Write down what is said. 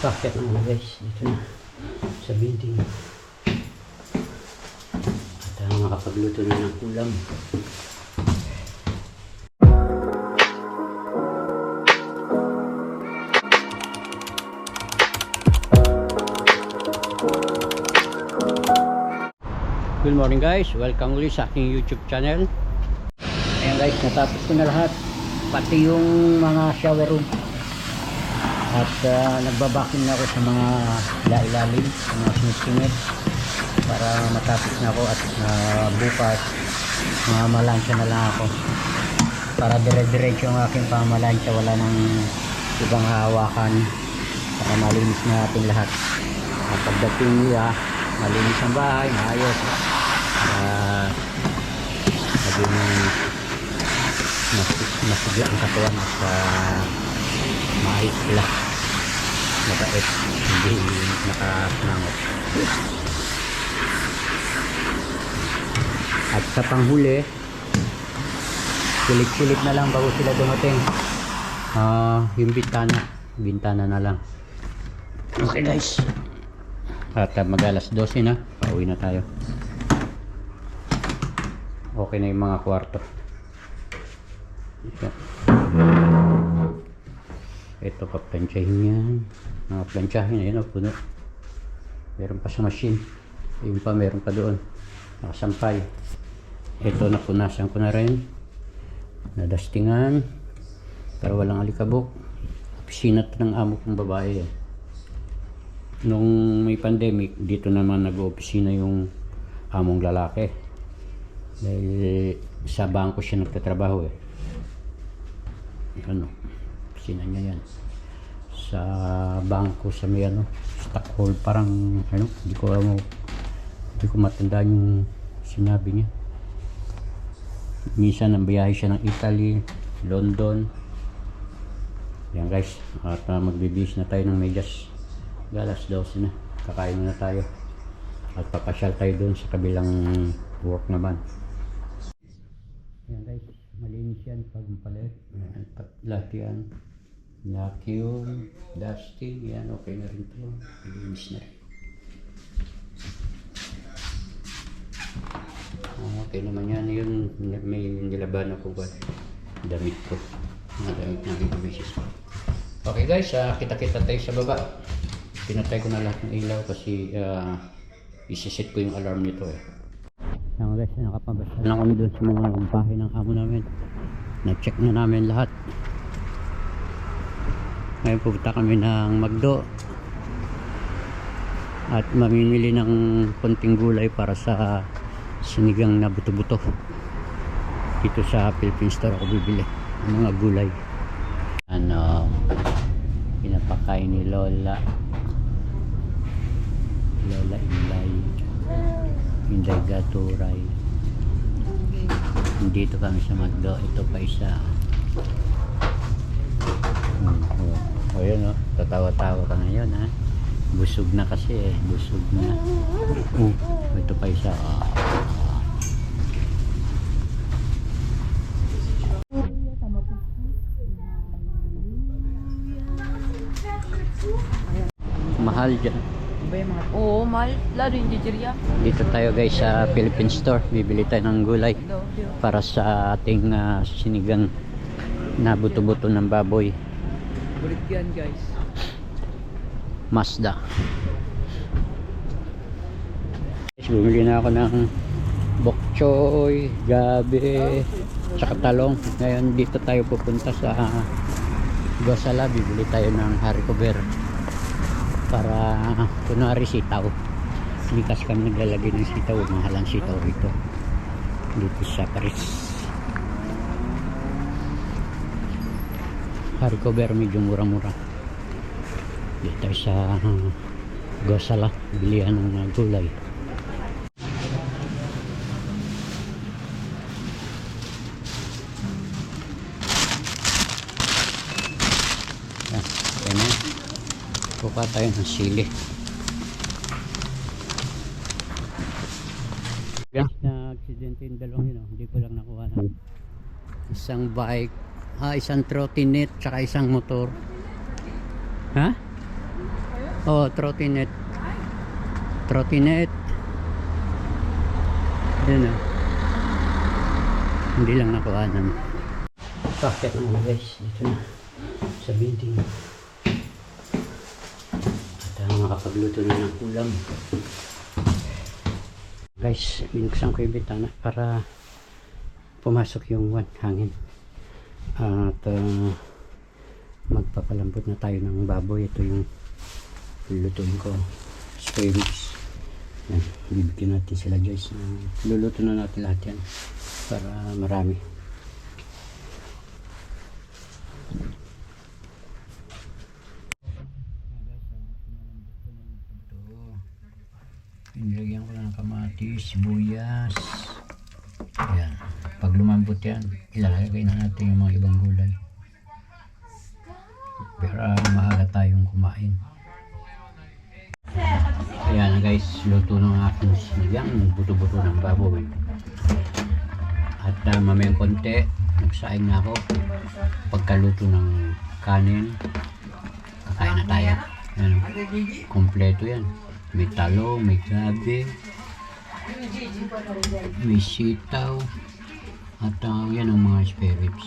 Packet na mga guys. Dito na. Sa building. At uh, makapagluto na ng ulam. Good morning guys, welcome ulit sa aking YouTube channel. Ayan guys, natapos ko na lahat. Pati yung mga shower room. At uh, nagbabakin na ako sa mga lailalim, mga sinisingit. Para matapos na ako at uh, bukas, mga malansya na lang ako. Para dire-diretso yung aking pamalansya, wala nang ibang hawakan. Para malinis na ating lahat. At pagdating nila, malinis ang bahay, maayos. Uh, maging mas masigla ang katawan at uh, maayos sila mabait. Hindi nakasangot at sa panghuli silit-silit na lang bago sila dumating. Ah yung bintana. Bintana na lang. Okay guys. At uh, mag alas 12 na. Pauwi na tayo. Okay na yung mga kwarto. Ito ito paplansyahin yan. Mga plansyahin ayun o puno. Meron pa sa machine. Yun pa meron pa doon. Nakasampay. Ito napunasan ko na rin. Nadastingan. Para walang alikabok. Opisina to ng amo kong babae eh. nung may pandemic dito naman nag-opisina yung among lalaki. Dahil sa bangko siya nagtatrabaho eh. Ano opisina niya yan. Sa bangko sa may ano stockhold parang ano hindi ko alam hindi ko matandaan yung sinabi niya. Minsan ang biyahe siya ng Italy London. Yan guys at uh, magbibis na tayo ng medyas. Galas 12 na. Kakain na tayo. At papasyal tayo doon sa kabilang work naman. Yan guys malinis yan pag palit Ayan, pat- lahat yan vacuum dusting yan okay na rin to. Malinis na rin. Ah, okay naman yan. Yun may nilaban ako ba? Damit ko. Mga damit na ginabisis ko. Okay guys ah, kita-kita tayo sa baba. Pinatay ko na lahat ng ilaw kasi uh, isiset ko yung alarm nito eh. Yan guys, nakapabasa na kami doon sa mga bahay ng amo namin. Na-check na namin lahat. Ngayon pupunta kami ng Magdo. At mamimili ng konting gulay para sa sinigang na buto-buto. Dito sa Philippine Store ako bibili ng mga gulay. Ano, pinapakain ni Lola. Lola Inday. Inday Gaturay. Dito kami sa Magdo. Ito pa isa. Oh. O yun oh. Tatawa-tawa ka ngayon ha. Busog na kasi eh. Busog na. Oh, ito pa isa. Ah, ah. Mahal dyan. Oo, mahal. Lalo yung Nigeria. Dito tayo guys sa Philippine Store. Bibili tayo ng gulay para sa ating ah, sinigang na buto-buto ng baboy. Bulit yan, guys. Mazda. Bumili na ako ng bok choy, gabi, tsaka talong. Ngayon dito tayo pupunta sa Gosala. Bibili tayo ng haricot beer para kunwari sitaw. Kasi kami naglalagay ng sitaw. Mahal ang sitaw rito. Dito sa Paris. Haricot beer medyo mura-mura. Dito sa uh, Gosala. Bilihan ng uh, gulay. Yan, okay na. Kuha tayo ng sili. Yan. Na-aksidente yung dalawang yun. oh. Hindi ko lang nakuha na. Isang bike, ah, isang trottinette, tsaka isang motor. Ha? Oh, trottinette. Trottinette. Yan ah. Hindi lang nakuhanan. Bakit na guys? Dito na. Sa building. At uh, makapagluto na ng ulam. Guys, binuksan ko yung bintana para pumasok yung hangin. At uh, magpapalambot na tayo ng baboy. Ito yung lulutuin ko. Spare ribs. Yan, bibigyan natin sila Joyce. Luluto na natin lahat yan para marami. Nilagyan ko na ng kamatis, sibuyas. Lumambot yan, ilalagay na natin yung mga ibang gulay. Para maaga tayong kumain. Ayan na guys, luto ng aking sinigang, buto-buto ng baboy. At uh, mamayang konti, nagsaing na ako. Pagkaluto ng kanin, kakain na tayo. Ayan, kompleto yan. May talo, may gabi, may sitaw, at uh, yan ang mga spare ribs.